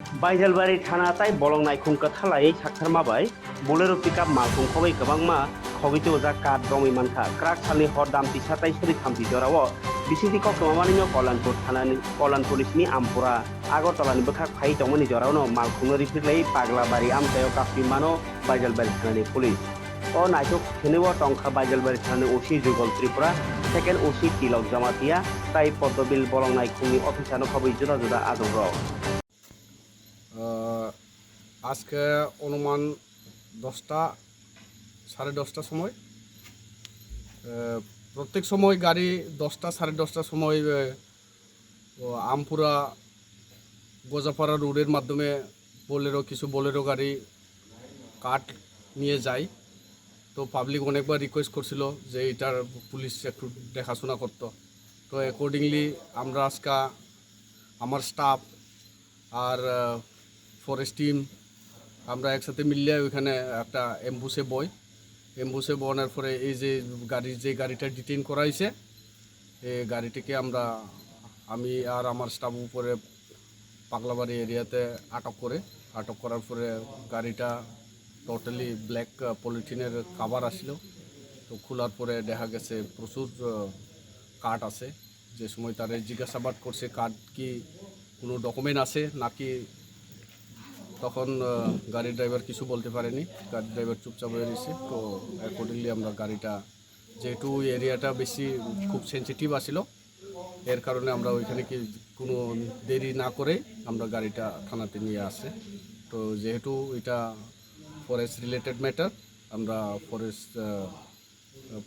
बाइजलबारी थाना ताई बलंग नाइखुम कथालाई পিকআপ মাল बोलेरो গবাং মা खबै ওজা मा खगिते ओजा ক্রাক সালনি হর দাম सालनि তাই সরি तिसा ताई सरि थामजि जराव बिसिदि खौ खोमामानिनो कलानपुर थानानि कलान पुलिसनि आमपुरा আগরতলানি বখাক ফাই দমনি জরাউনো মালখুনো রিপিলাই পাগলাবাড়ি আমতায় কাপি মানো বাইজালবাড়ি থানা পুলিশ। ও নাইচক খেনেব টংখা বাইজালবাড়ি থানা ওসি যুগল ত্রিপুরা। সেকেন্ড ওসি তিলক দিয়া তাই পদ্মবিল বলং নাইখুমি অফিসানো খবর জোড়া জোড়া আদর আজকে অনুমান দশটা, সাড়ে দশটার সময়। প্রত্যেক সময় গাড়ি দশটা, সাড়ে দশটার সময় আমপুরা, গোজাপাড়া রোডের মাধ্যমে বোলেরো, কিছু বোলেরো গাড়ি কাঠ নিয়ে যায়। তো পাবলিক অনেকবার রিকোয়েস্ট করছিল যে এটার পুলিশ একটু দেখাশোনা করতো। তো অ্যাকর্ডিংলি আমরা আজকে আমার স্টাফ আর ফরেস্ট টিম আমরা একসাথে মিললে ওইখানে একটা অ্যাম্বুসে বই অ্যাম্বুসে বনার পরে এই যে গাড়ি যে গাড়িটা ডিটেইন করা হয়েছে এই গাড়িটিকে আমরা, আমি আর আমার স্টাফ উপরে পাগলাবাড়ি এরিয়াতে আটক করে, আটক করার পরে গাড়িটা টোটালি ব্ল্যাক পলিথিনের কাভার আসলো। তো খোলার পরে দেখা গেছে প্রচুর কাঠ আছে। যে সময় তারা জিজ্ঞাসাবাদ করছে, কাঠ কি কোনো ডকুমেন্ট আছে নাকি তখন গাড়ির ড্রাইভার কিছু বলতে পারেনি। গাড়ির ড্রাইভার চুপচাপ হয়ে রয়েছে। তো অ্যাকর্ডিংলি আমরা গাড়িটা, যেহেতু এরিয়াটা বেশি খুব সেন্সিটিভ আসছিল এর কারণে আমরা ওইখানে কি কোনো দেরি না করে আমরা গাড়িটা থানাতে নিয়ে আসে। তো যেহেতু এটা ফরেস্ট রিলেটেড ম্যাটার আমরা ফরেস্ট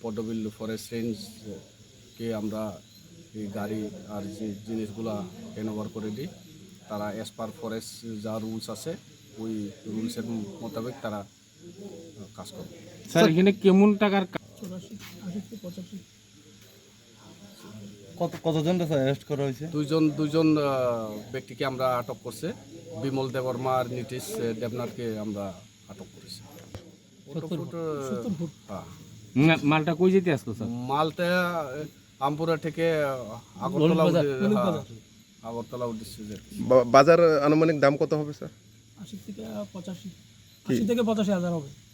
পদ্মবিল ফরেস্ট রেঞ্জকে আমরা এই গাড়ি আর যে জিনিসগুলা হ্যান্ড করে দিই। তারা অ্যাজ পার ফরেস্ট যা রুলস আছে ওই রুলসের মোতাবেক তারা কাজ করবে স্যার এখানে কেমন টাকার কত কতজন অ্যারেস্ট করা হয়েছে? দুইজন দুইজন ব্যক্তিকে আমরা আটক করছে। বিমল দেববর্মা আর নীতিশ দেবনাথকে আমরা আটক করেছি। হ্যাঁ মালটা কই যেতে আসতো স্যার? মালটা আমপুরা থেকে আগরতলা আগরতলা। বা- বাজার আনুমানিক দাম কত হবে স্যার? আশি থেকে পঁচাশি। আশি থেকে পঁচাশি হাজার হবে।